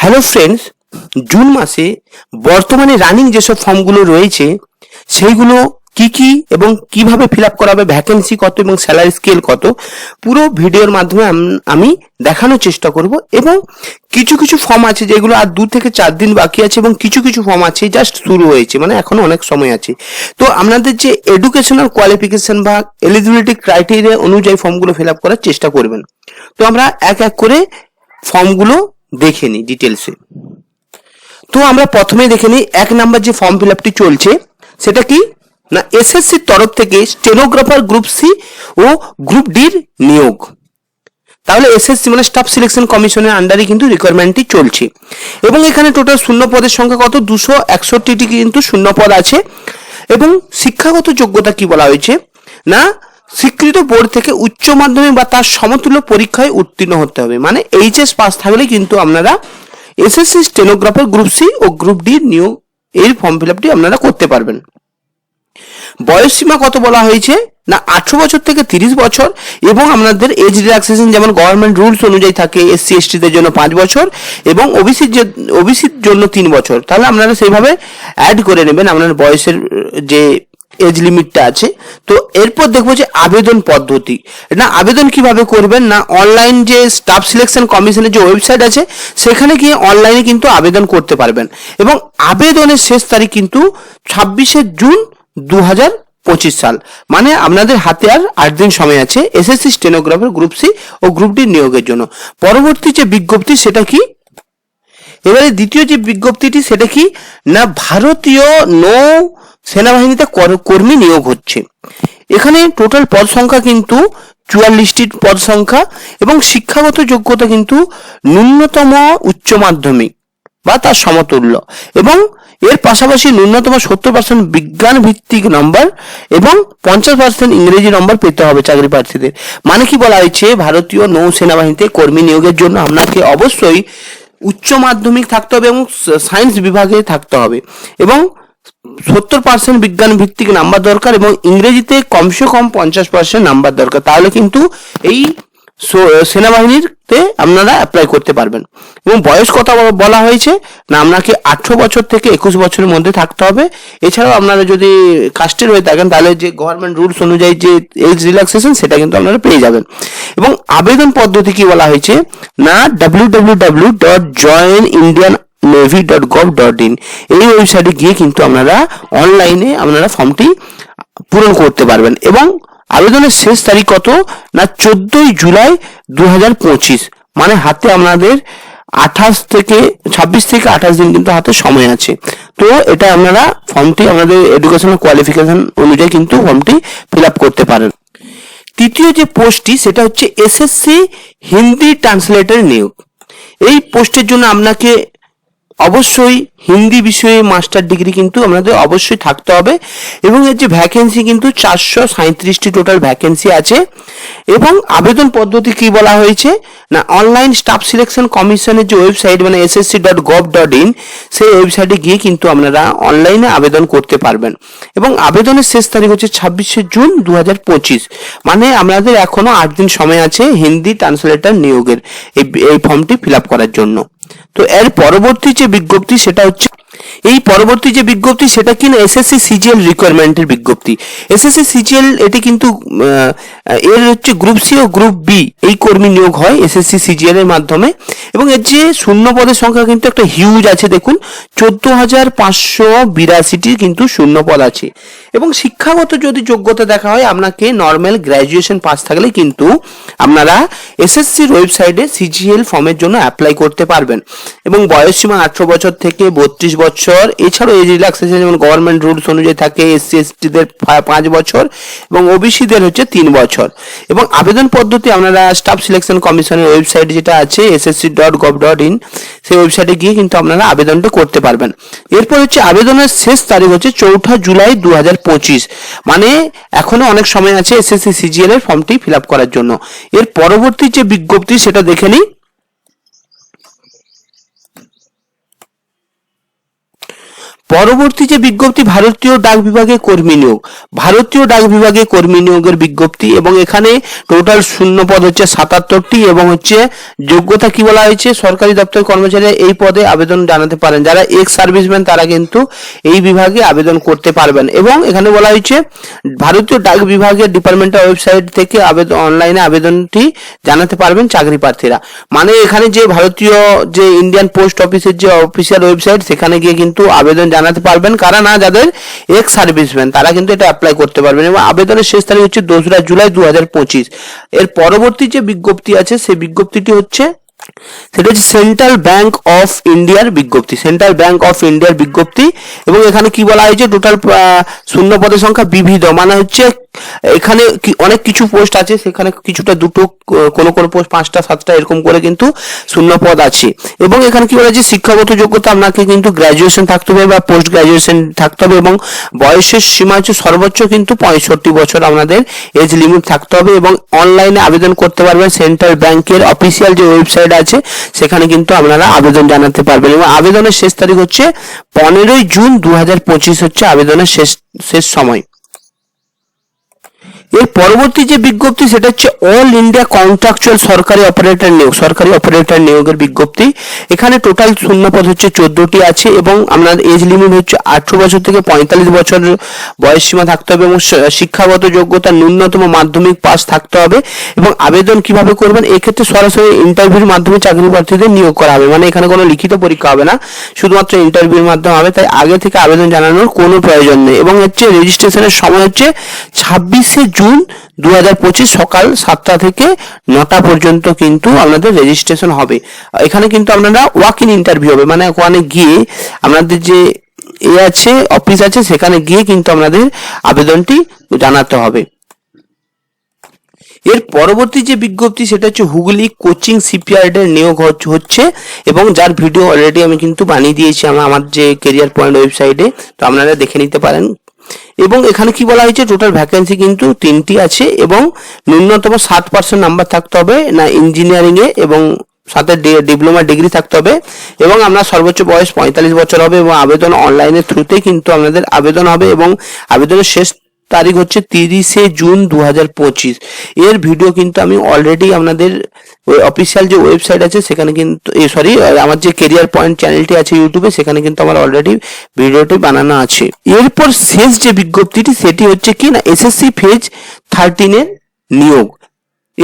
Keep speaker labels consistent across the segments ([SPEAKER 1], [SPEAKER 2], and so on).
[SPEAKER 1] Hello friends June মাসে বর্তমানে running যেসব ফর্মগুলো রয়েছে, সেইগুলো কি কি এবং কীভাবে ফিল আপ করা হবে ভ্যাকেন্সি কত এবং স্যালারি স্কেল কত, পুরো ভিডিওর মাধ্যমে আম- দেখানোর চেষ্টা করব এবং কিছু কিছু ফর্ম আছে যেগুলো আর দু থেকে চার দিন বাকি আছে এবং কিছু কিছু ফর্ম আছে জাস্ট শুরু হয়েছে মানে এখনও অনেক সময় আছে। তো আপনাদের যে এডুকেশনাল কোয়ালিফিকেশন বা এলিজিবিলিটি ক্রাইটেরিয়া অনুযায়ী ফর্মগুলো ফিল আপ করার চেষ্টা করবেন। তো আমরা এক এক করে ফর্মগুলো দেখে নিই ডিটেলসে তো আমরা প্রথমে দেখে নিই এক নাম্বার যে ফর্ম ফিল আপটি চলছে, সেটা কি? না এসএসসির তরফ থেকে স্টেনোগ্রাফার গ্রুপ সি ও গ্রুপ ডির নিয়োগ। তাহলে এসএসসি মানে স্টাফ সিলেকশন কমিশনের আন্ডারে কিন্তু রিকোয়ারমেন্টটি চলছে। এবং এখানে টোটাল শূন্য পদের সংখ্যা কত? দুশো একষট্টিটি কিন্তু শূন্য পদ আছে। এবং শিক্ষাগত যোগ্যতা কি বলা হয়েছে? না স্বীকৃত বোর্ড থেকে উচ্চ মাধ্যমিক বা তার সমতুল্য পরীক্ষায় উত্তীর্ণ হতে হবে। মানে এইচএস পাস থাকলে কিন্তু আপনারা এসএসসি স্টেনোগ্রাফার গ্রুপ সি ও গ্রুপ ডি নিয়োগ এর ফর্ম ফিল আপটি আপনারা করতে পারবেন। বয়স সীমা কত বলা হয়েছে? না, আঠারো বছর থেকে তিরিশ বছর এবং আপনাদের এজ রিল্যাক্সেশন যেমন গভর্নমেন্ট রুলস অনুযায়ী থাকে এসসি এসটিদের জন্য পাঁচ বছর এবং ওবিসির ওবিসির জন্য তিন বছর। তাহলে আপনারা সেইভাবে অ্যাড করে নেবেন আপনার বয়সের যে এজ লিমিটটা আছে, তো এরপর দেখব যে আবেদন পদ্ধতি। না, আবেদন কীভাবে করবেন না অনলাইন যে স্টাফ সিলেকশন কমিশনের যে ওয়েবসাইট আছে, সেখানে গিয়ে অনলাইনে কিন্তু আবেদন করতে পারবেন। এবং আবেদনের শেষ তারিখ কিন্তু ছাব্বিশে জুন দু হাজার পঁচিশ সাল। মানে আপনাদের হাতে আর আট দিন সময় আছে এসএসসি স্টেনোগ্রাফার গ্রুপ সি ও গ্রুপ ডি নিয়োগের জন্য। পরবর্তী যে বিজ্ঞপ্তি, সেটা কি? এবারে দ্বিতীয় যে বিজ্ঞপ্তিটি, সেটা কি? না ভারতীয় নৌ সেনাবাহিনীতে কর- কর্মী নিয়োগ হচ্ছে। এখানে টোটাল পদ সংখ্যা কিন্তু চুয়াল্লিশটি পদ সংখ্যা এবং শিক্ষাগত যোগ্যতা কিন্তু ন্যূনতম উচ্চ মাধ্যমিক বা তার সমতুল্য এবং এর পাশাপাশি ন্যূনতম সত্তর পার্সেন্ট বিজ্ঞান ভিত্তিক নম্বর এবং পঞ্চাশ পার্সেন্ট ইংরেজি নম্বর পেতে হবে চাকরি প্রার্থীদের। মানে কি বলা হয়েছে? ভারতীয় নৌ সেনাবাহিনীতে কর্মী নিয়োগের জন্য আপনাকে অবশ্যই উচ্চ মাধ্যমিক থাকতে হবে এবং সায়েন্স বিভাগে থাকতে হবে। এবং সত্তর পার্সেন্ট বিজ্ঞান ভিত্তিক নাম্বার দরকার এবং ইংরেজিতে কমসে কম পঞ্চাশ পার্সেন্ট নাম্বার দরকার। তাহলে কিন্তু এই সেনাবাহিনীতে আপনারা অ্যাপ্লাই করতে পারবেন। এবং বয়স কথা বলা- বলা হয়েছে, না, আপনাকে আঠারো বছর থেকে একুশ বছরের মধ্যে থাকতে হবে। এছাড়াও আপনারা যদি কাস্টের হয়ে থাকেন, তাহলে যে গভর্নমেন্ট রুলস অনুযায়ী যে এজ রিল্যাক্সেশন সেটা কিন্তু আপনারা পেয়ে যাবেন। এবং আবেদন পদ্ধতি কি বলা হয়েছে? না W W W dot join Indian navy dot gov dot in এই ওয়েবসাইটে গিয়ে কিন্তু আপনারা অনলাইনে আপনারা ফর্মটি পূরণ করতে পারবেন। এবং আবেদনের শেষ তারিখ কত? না, চোদ্দই জুলাই দু হাজার পঁচিশ। মানে হাতে আপনাদের আঠাশ থেকে, ছাব্বিশ থেকে আঠাশ দিন কিন্তু হাতে সময় আছে। তো এটা আপনারা ফর্মটি আপনাদের এডুকেশনাল কোয়ালিফিকেশন অনুযায়ী কিন্তু ফর্মটি ফিল আপ করতে পারেন। তৃতীয় যে পোস্টটি, সেটা হচ্ছে এসএসসি হিন্দি ট্রান্সলেটর নিয়োগ। এই পোস্টের জন্য আপনাকে অবশ্যই হিন্দি বিষয়ে মাস্টার ডিগ্রি কিন্তু আপনাদের অবশ্যই থাকতে হবে। এবং এর যে ভ্যাকেন্সি কিন্তু চারশো সাঁত্রিশটি টোটাল ভ্যাকেন্সি আছে। এবং আবেদন পদ্ধতি কি বলা হয়েছে? না অনলাইন স্টাফ সিলেকশন কমিশনের যে ওয়েবসাইট মানে SSC dot gov dot in সেই ওয়েবসাইটে গিয়ে কিন্তু আপনারা অনলাইনে আবেদন করতে পারবেন। এবং আবেদনের শেষ তারিখ হচ্ছে ছাব্বিশে জুন দু হাজার পঁচিশ। মানে আপনাদের এখনও আট দিন সময় আছে হিন্দি ট্রান্সলেটর নিয়োগের এই ফর্মটি ফিল আপ করার জন্য। তো এর পরবর্তী যে বিজ্ঞপ্তি সেটা হচ্ছে এই পরবর্তী যে বিজ্ঞপ্তি, সেটা কিনা এসএসসি সিজিএল রিকোয়ারমেন্টের বিজ্ঞপ্তি। এসএসসি সিজিএল এটি কিন্তু এর হচ্ছে গ্রুপ সি ও গ্রুপ বি এই কর্মী নিয়োগ হয় এসএসসি সিজিএল এর মাধ্যমে। এবং এর যে শূন্য পদের সংখ্যা কিন্তু একটা হিউজ আছে, দেখুন। চোদ্দ হাজার পাঁচশো কিন্তু শূন্য পদ আছে। এবং শিক্ষাগত যদি যোগ্যতা দেখা হয়, আপনাকে নর্মাল গ্র্যাজুয়েশন পাস থাকলে কিন্তু আপনারা এসএসসির ওয়েবসাইটে সিজিএল ফর্মের জন্য অ্যাপ্লাই করতে পারবেন। এবং বয়স সীমা আঠারো বছর থেকে বত্রিশ বছর এছাড়াও এই রিল্যাক্সেশন যেমন গভর্নমেন্ট রুলস অনুযায়ী থাকে এসসি এসটিদের পাঁচ বছর এবং ওবিসিদের হচ্ছে তিন বছর। এবং আবেদন পদ্ধতি আপনারা স্টাফ সিলেকশন কমিশনের ওয়েবসাইট যেটা আছে SSC dot gov dot in সেই ওয়েবসাইটে গিয়ে কিন্তু আপনারা আবেদনটা করতে পারবেন। এরপর হচ্ছে আবেদনের শেষ তারিখ হচ্ছে চৌঠা জুলাই দু মানে এখনও অনেক সময় আছে এসএসসি সিজিএল এর ফর্মটি ফিল আপ করার জন্য। এর পরবর্তী যে বিজ্ঞপ্তি, সেটা দেখে নিই। পরবর্তী যে বিজ্ঞপ্তি ভারতীয় ডাক বিভাগে কর্মী নিয়োগ, ভারতীয় ডাক বিভাগে কর্মী নিয়োগের বিজ্ঞপ্তি এবং এখানে টোটাল শূন্য পদ হচ্ছে সাতাত্তরটি এবং হচ্ছে যোগ্যতা কি বলা হয়েছে, সরকারি দপ্তর কর্মচারী এই পদে আবেদন জানাতে পারেন। যারা এক্স সার্ভিসম্যান তারা কিন্তু এই বিভাগে আবেদন করতে পারবেন। এবং এখানে বলা হয়েছে, ভারতীয় ডাক বিভাগের ডিপার্টমেন্টের ওয়েবসাইট থেকে আবেদন অনলাইনে আবেদনটি জানাতে পারবেন চাকরি প্রার্থীরা। মানে এখানে যে ভারতীয় যে ইন্ডিয়ান পোস্ট অফিসের যে অফিসিয়াল ওয়েবসাইট সেখানে গিয়ে কিন্তু আবেদন জানাতে পারবেন কারা না যাদের এক্স সার্ভিসম্যান, তারা কিন্তু এটা অ্যাপ্লাই করতে পারবেন। এবং আবেদনের শেষ তারিখ হচ্ছে দোসরা জুলাই দু হাজার পঁচিশ। এর পরবর্তী যে বিজ্ঞপ্তি আছে, সেই বিজ্ঞপ্তিটি হচ্ছে, সেটা হচ্ছে সেন্ট্রাল ব্যাংক অফ ইন্ডিয়ার বিজ্ঞপ্তি। সেন্ট্রাল ব্যাংক অফ ইন্ডিয়ার বিজ্ঞপ্তি। এবং এখানে কি বলা হয়েছে? টোটাল শূন্য পদের সংখ্যা বিবিধ। মানে হচ্ছে এখানে অনেক কিছু পোস্ট আছে, সেখানে কিছুটা দুটো কোনো কোনো পোস্ট পাঁচটা, সাতটা এরকম করে কিন্তু শূন্য পদ আছে। এবং এখানে কি বলা যে শিক্ষাগত যোগ্যতা, আপনাকে কিন্তু গ্র্যাজুয়েশন থাকতে হবে বা পোস্ট গ্র্যাজুয়েশন থাকতে হবে এবং বয়সের সীমা হচ্ছে সর্বোচ্চ কিন্তু পঁয়ষট্টি বছর আপনাদের এজ লিমিট থাকতে হবে এবং অনলাইনে আবেদন করতে পারবেন সেন্ট্রাল ব্যাংকের অফিসিয়াল যে ওয়েবসাইট আছে, সেখানে কিন্তু আপনারা আবেদন জানাতে পারবেন। এবং আবেদনের শেষ তারিখ হচ্ছে পনেরোই জুন দু হাজার পঁচিশ হচ্ছে আবেদনের শেষ শেষ সময়। এর পরবর্তী যে বিজ্ঞপ্তি, সেটা হচ্ছে অল ইন্ডিয়া কন্ট্রাকচুয়াল সরকারি অপারেটর নিয়োগ সরকারি অপারেটর নিয়োগের বিজ্ঞপ্তি। এখানে টোটাল শূন্য পদ হচ্ছে চোদ্দটি আছে এবং আপনার এজ লিমিট হচ্ছে আঠারো বছর থেকে পঁয়তাল্লিশ বছর বয়স সীমা থাকতে হবে এবং শিক্ষাগত যোগ্যতা ন্যূনতম মাধ্যমিক পাস থাকতে হবে এবং আবেদন কীভাবে করবেন এক্ষেত্রে সরাসরি ইন্টারভিউর মাধ্যমে চাকরি প্রার্থীদের নিয়োগ করা হবে। মানে এখানে কোনো লিখিত পরীক্ষা হবে না, শুধুমাত্র ইন্টারভিউর মাধ্যমে হবে, তাই আগে থেকে আবেদন জানানোর কোনো প্রয়োজন নেই। এবং হচ্ছে রেজিস্ট্রেশনের সময় হচ্ছে ছাব্বিশে জুন দু হাজার পঁচিশ সকাল সাতটা থেকে নটা পর্যন্ত কিন্তু আপনাদের রেজিস্ট্রেশন হবে। এখানে কিন্তু আপনারা ওয়াক ইন ইন্টারভিউ হবে মানে ওখানে গিয়ে আপনাদের যে এ আছে অফিস আছে, সেখানে গিয়ে কিন্তু আপনাদের আবেদনটি জানাতে হবে। এর পরবর্তী যে বিজ্ঞপ্তি, সেটা হচ্ছে হুগলি কোচিং শিপইয়ার্ডের নিয়োগ হচ- হচ্ছে এবং যার ভিডিও অলরেডি আমি কিন্তু বানিয়ে দিয়েছি, আমার যে কেরিয়ার পয়েন্ট ওয়েবসাইটে তো আপনারা দেখে নিতে পারেন। এবং এখানে কি বলা হয়েছে? টোটাল ভ্যাকেন্সি কিন্তু তিনটি আছে এবং ন্যূনতম সাত পার্সেন্ট নাম্বার থাকতে হবে না ইঞ্জিনিয়ারিংয়ে এবং সাথে ডিপ্লোমা ডিগ্রি থাকতে হবে এবং আপনার সর্বোচ্চ বয়স পঁয়তাল্লিশ বছর হবে এবং আবেদন অনলাইনের থ্রুতে কিন্তু আপনাদের আবেদন হবে এবং আবেদনের শেষ তারিখ হচ্ছে তিরিশে জুন দু হাজার পঁচিশ। এর ভিডিও কিন্তু আমি অলরেডি আপনাদের অফিসিয়াল যে ওয়েবসাইট আছে, সেখানে কিন্তু সরি আমার যে কেরিয়ার পয়েন্ট চ্যানেলটি আছে ইউটিউবে সেখানে কিন্তু আমার অলরেডি ভিডিওটি বানানো আছে। এরপর শেষ যে বিজ্ঞপ্তিটি, সেটি হচ্ছে কি না এসএসসি ফেজ থার্টিনের নিয়োগ।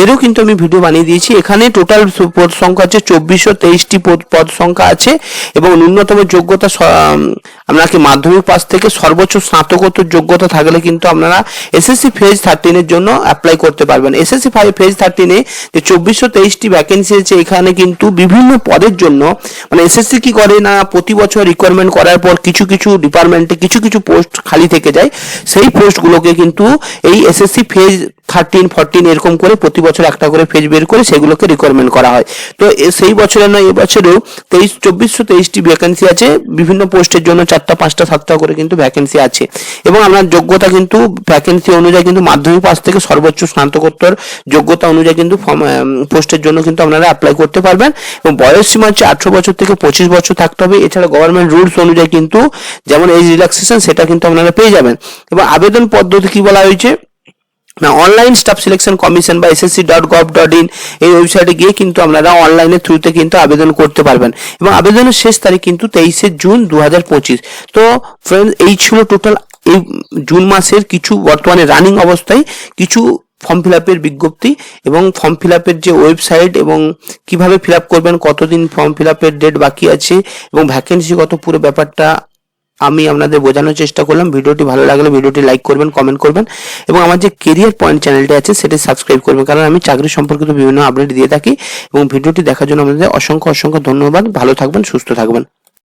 [SPEAKER 1] এরও কিন্তু আমি ভিডিও বানিয়ে দিয়েছি। এখানে টোটাল পদ সংখ্যা হচ্ছে চব্বিশশো তেইশটি পদ সংখ্যা আছে এবং ন্যূনতম যোগ্যতা আপনাকে মাধ্যমিক পাস থেকে সর্বোচ্চ স্নাতকোত্তর যোগ্যতা থাকলে কিন্তু আপনারা এসএসসি ফেজ থার্টিনের জন্য অ্যাপ্লাই করতে পারবেন। এসএসসি ফাইভ ফেজ থার্টিনে যে চব্বিশশো তেইশটি ভ্যাকেন্সি আছে, এখানে কিন্তু বিভিন্ন পদের জন্য মানে এসএসসি কি করে না, প্রতি বছর রিকোয়ারমেন্ট করার পর কিছু কিছু ডিপার্টমেন্টে কিছু কিছু পোস্ট খালি থেকে যায়। সেই পোস্টগুলোকে কিন্তু এই এসএসসি ফেজ থার্টিন ফোরটিন এরকম করে প্রতি বছর একটা করে ফেজ বের করে সেগুলোকে রিকোয়ারমেন্ট করা হয়। তো সেই বছরে নয়, এবছরেও তেইশ চব্বিশশো তেইশটি ভ্যাকেন্সি আছে। বিভিন্ন পোস্টের জন্য চারটা, পাঁচটা, সাতটা করে কিন্তু ভ্যাকেন্সি আছে। এবং আপনার যোগ্যতা কিন্তু ভ্যাকেন্সি অনুযায়ী কিন্তু মাধ্যমিক পাস থেকে সর্বোচ্চ স্নাতকোত্তর যোগ্যতা অনুযায়ী কিন্তু পোস্টের জন্য কিন্তু আপনারা অ্যাপ্লাই করতে পারবেন। এবং বয়স সীমা হচ্ছে আঠারো বছর থেকে পঁচিশ বছর থাকতে হবে। এছাড়া গভর্নমেন্ট রুলস অনুযায়ী কিন্তু যেমন এজ রিল্যাক্সেশন সেটা কিন্তু আপনারা পেয়ে যাবেন। এবং আবেদন পদ্ধতি কি বলা হয়েছে? না অনলাইন স্টাফ সিলেকশন কমিশন বা SSC dot gov dot in এই ওয়েবসাইটে গিয়ে কিন্তু আপনারা অনলাইনের থ্রুতে কিন্তু আবেদন করতে পারবেন। এবং আবেদনের শেষ তারিখ কিন্তু তেইশে জুন দু হাজার পঁচিশ। তো ফ্রেন্ড এই ছিল টোটাল এই জুন মাসের কিছু বর্তমানে রানিং অবস্থায় কিছু ফর্ম ফিল আপের বিজ্ঞপ্তি এবং ফর্ম ফিল আপের যে ওয়েবসাইট এবং কীভাবে ফিল আপ করবেন, কতদিন ফর্ম ফিল আপের ডেট বাকি আছে এবং ভ্যাকেন্সি কত, পুরো ব্যাপারটা আমি আপনাদের বোঝানোর চেষ্টা করলাম। ভিডিওটি ভালো লাগলে ভিডিওটি লাইক করবেন কমেন্ট করবেন এবং আমার যে কেরিয়ার পয়েন্ট চ্যানেলটি আছে, সেটি সাবস্ক্রাইব করবেন। কারণ আমি চাকরি সম্পর্কিত বিভিন্ন আপডেট দিয়ে থাকি এবং ভিডিওটি দেখার জন্য আপনাদের অসংখ্য অসংখ্য ধন্যবাদ। ভালো থাকবেন, সুস্থ থাকবেন।